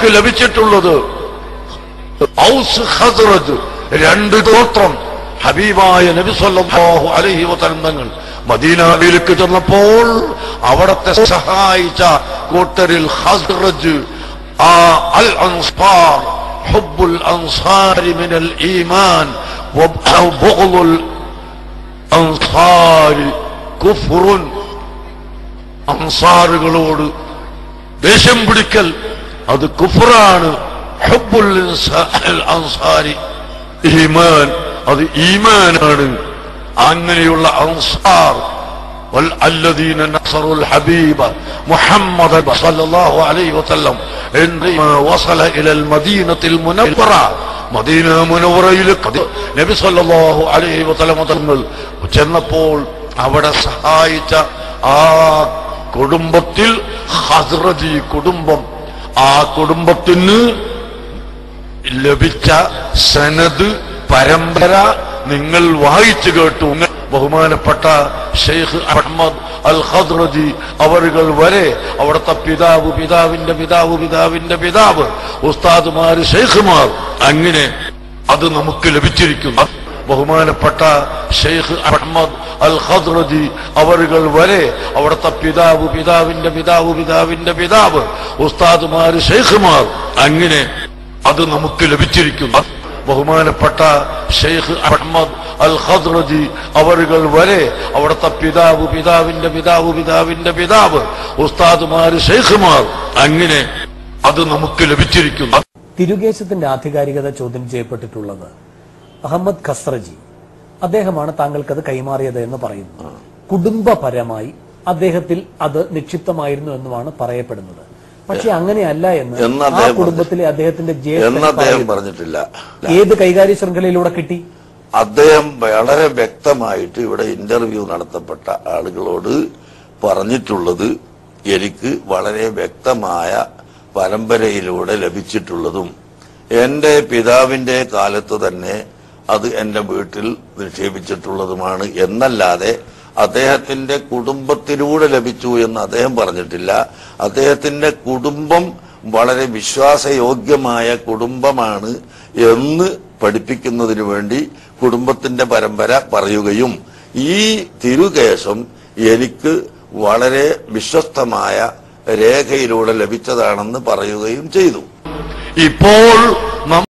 നമുക്ക് ലഭിച്ചിട്ടുള്ളത് ഔസ് ഹസറജ് രണ്ട് ഗോത്രം ഹബീബായ നബിസ്വല്ലാഹു അലഹി അലൈഹി മദീനാവിലേക്ക് ചെന്നപ്പോൾ അവിടത്തെ സഹായിച്ച കൂട്ടരിൽ ഹസ്റജ് ആ അൽ അൻസാർ ഹുബ്ബുൽ അൻസാരി മിനൽ ഈമാൻ വബുഗ്ളുൽ അൻസാരി കുഫ്റുൻ അൻസാറുകളോട് ദേഷ്യം പിടിക്കൽ അത് കുഫറാണ് ഹുബ്ബുൽ ഇൻസാ- അൻസാരി ഈമാൻ അത് ഈമാനാണ് അങ്ങനെയുള്ള അൻസാർ والذين نصروا الحبيب محمد صلى الله عليه وسلم عندما وصل الى المدينه المنوره മദീന മുനവറയിൽ നബി സല്ലല്ലാഹു അലൈഹി വസല്ലം തങ്ങൾ ചെന്നപ്പോൾ അവിടെ സഹായിച്ച ആ കുടുംബത്തിൽ ഹസ്രജി കുടുംബം ആ കുടുംബത്തിന് ലഭിച്ച സനദ് പരമ്പര നിങ്ങൾ വായിച്ചു കേട്ടു. ബഹുമാനപ്പെട്ട ഷെയ്ഖ് അഹമ്മദ് അൽ ഖദ്റജി അവരുകൾ വരെ അവിടുത്തെ പിതാവ് പിതാവിന്റെ പിതാവ് പിതാവിന്റെ പിതാവ് ഉസ്താദുമാര് ഷെയ്ഖുമാർ അങ്ങനെ അത് നമുക്ക് ലഭിച്ചിരിക്കുന്നു. ബഹുമാനപ്പെട്ട ഷെയ്ഖ് അഹമ്മദ് അൽ ഖദ്റജി അവരുകൾ വരെ അവിടുത്തെ പിതാവ് പിതാവിന്റെ പിതാവ് പിതാവിന്റെ പിതാവ് ഉസ്താദുമാര് ഷെയ്ഖുമാർ അങ്ങനെ അത് നമുക്ക് ലഭിച്ചിരിക്കുന്നു. ബഹുമാനപ്പെട്ട ഷെയ്ഖ് അഹമ്മദ് അൽ ഖദ്റജി അവരുകൾ വരെ അവിടുത്തെ പിതാവ് പിതാവിന്റെ പിതാവ് പിതാവിന്റെ പിതാവ് ഉസ്താദുമാര് ഷെയ്ഖുമാർ അങ്ങനെ അത് നമുക്ക് ലഭിച്ചിരിക്കുന്നു. തിരുകേശത്തിന്റെ ആധികാരികത ചോദ്യം ചെയ്യപ്പെട്ടിട്ടുള്ളത് അഹമ്മദ് ഖസ്രജി അദ്ദേഹമാണ് താങ്കൾക്കത് കൈമാറിയത് എന്ന് പറയുന്നു കുടുംബപരമായി അദ്ദേഹത്തിൽ അത് നിക്ഷിപ്തമായിരുന്നു എന്നുമാണ് പറയപ്പെടുന്നത്. പക്ഷെ അങ്ങനെയല്ല എന്ന് ആ കുടുംബത്തിലെ അദ്ദേഹത്തിന്റെ അദ്ദേഹം പറഞ്ഞിട്ടില്ല. ഏത് കൈകാര്യ ശൃംഖലയിലൂടെ കിട്ടി? അദ്ദേഹം വളരെ വ്യക്തമായിട്ട് ഇവിടെ ഇന്റർവ്യൂ നടത്തപ്പെട്ട ആളുകളോട് പറഞ്ഞിട്ടുള്ളത് എനിക്ക് വളരെ വ്യക്തമായ പരമ്പരയിലൂടെ ലഭിച്ചിട്ടുള്ളതും എന്റെ പിതാവിന്റെ കാലത്ത് തന്നെ അത് എന്റെ വീട്ടിൽ നിക്ഷേപിച്ചിട്ടുള്ളതുമാണ്. എന്നല്ലാതെ അദ്ദേഹത്തിന്റെ കുടുംബത്തിലൂടെ ലഭിച്ചു എന്ന് അദ്ദേഹം പറഞ്ഞിട്ടില്ല. അദ്ദേഹത്തിന്റെ കുടുംബം വളരെ വിശ്വാസയോഗ്യമായ കുടുംബമാണ് എന്ന് പഠിപ്പിക്കുന്നതിനു വേണ്ടി കുടുംബത്തിന്റെ പരമ്പര പറയുകയും ഈ തിരുകേശം എനിക്ക് വളരെ വിശ്വസ്തമായ രേഖയിലൂടെ ലഭിച്ചതാണെന്ന് പറയുകയും ചെയ്തു. ഇപ്പോൾ